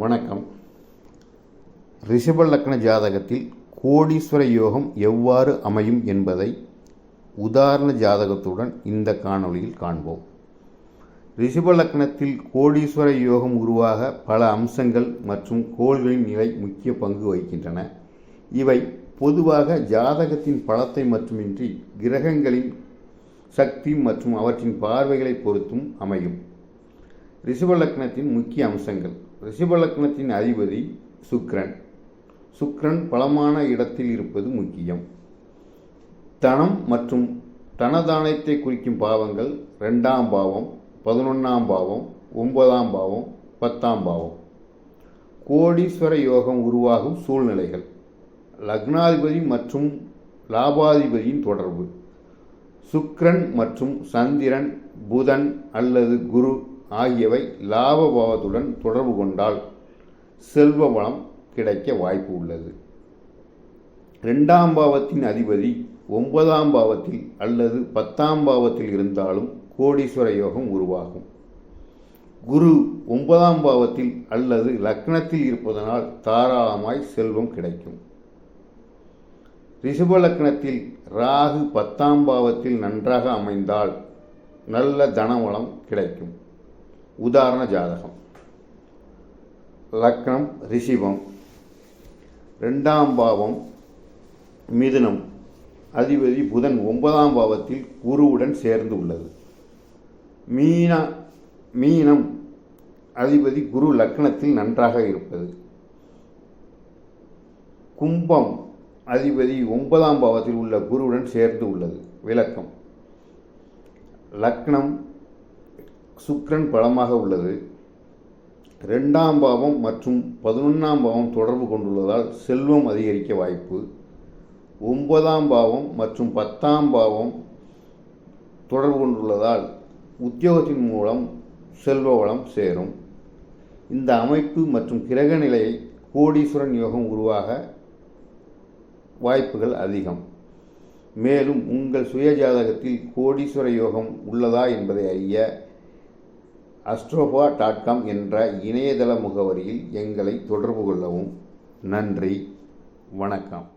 வணக்கம். ரிஷப லக்ன ஜாதகத்தில் கோடீஸ்வர யோகம் எவ்வாறு அமையும் என்பதை உதாரண ஜாதகத்துடன் இந்த காணொளியில் காண்போம். ரிஷப லக்னத்தில் கோடீஸ்வர யோகம் உருவாக பல அம்சங்கள் மற்றும் கோள்களின் நிலை முக்கிய பங்கு வகிக்கின்றன. இவை பொதுவாக ஜாதகத்தின் பலத்தை மட்டுமின்றி கிரகங்களின் சக்தி மற்றும் அவற்றின் பார்வைகளை பொறுத்தும் அமையும். ரிஷபலக்னத்தின் முக்கிய அம்சங்கள். ரிஷபலக்னத்தின் அதிபதி சுக்ரன். சுக்ரன் பலமான இடத்தில் இருப்பது முக்கியம். தனம் மற்றும் தனதானத்தை குறிக்கும் பாவங்கள் ரெண்டாம் பாவம் பதினொன்றாம் பாவம் ஒன்பதாம் பாவம் பத்தாம் பாவம். கோடீஸ்வர யோகம் உருவாகும் சூழ்நிலைகள். லக்னாதிபதி மற்றும் லாபாதிபதியின் தொடர்பு. சுக்ரன் மற்றும் சந்திரன் புதன் அல்லது குரு ஆகியவை லாபபாவத்துடன் தொடர்பு கொண்டால் செல்வ வளம் கிடைக்க வாய்ப்பு உள்ளது. ரெண்டாம் பாவத்தின் அதிபதி ஒன்பதாம் பாவத்தில் அல்லது பத்தாம் பாவத்தில் இருந்தாலும் கோடீஸ்வர யோகம் உருவாகும். குரு ஒன்பதாம் பாவத்தில் அல்லது லக்னத்தில் இருப்பதனால் தாராளமாய் செல்வம் கிடைக்கும். ரிஷப லக்னத்தில் ராகு பத்தாம் பாவத்தில் நன்றாக அமைந்தால் நல்ல தனவளம் கிடைக்கும். உதாரண ஜாதகம். லக்னம் ரிஷிபம். ரெண்டாம் பாவம் மிதுனம். அதிபதி புதன் ஒன்பதாம் பாவத்தில் குருவுடன் சேர்ந்து உள்ளது. மீனா மீனம். அதிபதி குரு லக்னத்தில் நன்றாக இருப்பது. கும்பம் அதிபதி ஒன்பதாம் பாவத்தில் உள்ள குருவுடன் சேர்ந்து உள்ளது. விளக்கம். லக்னம் சுக்ரன் பலமாக உள்ளது. ரெண்டாம் பாவம் மற்றும் பதினொன்றாம் பாவம் தொடர்பு கொண்டுள்ளதால் செல்வம் அதிகரிக்க வாய்ப்பு. ஒன்பதாம் பாவம் மற்றும் பத்தாம் பாவம் தொடர்பு கொண்டுள்ளதால் உத்தியோகத்தின் மூலம் செல்வ வளம் சேரும். இந்த அமைப்பு மற்றும் கிரக நிலையை கோடீஸ்வரன் யோகம் உருவாக வாய்ப்புகள் அதிகம். மேலும் உங்கள் சுய ஜாதகத்தில் கோடீஸ்வர யோகம் உள்ளதா என்பதை அறிய அஸ்ட்ரோபா டாட் காம் என்ற இணையதள முகவரியில் எங்களை தொடர்பு கொள்ளவும். நன்றி. வணக்கம்.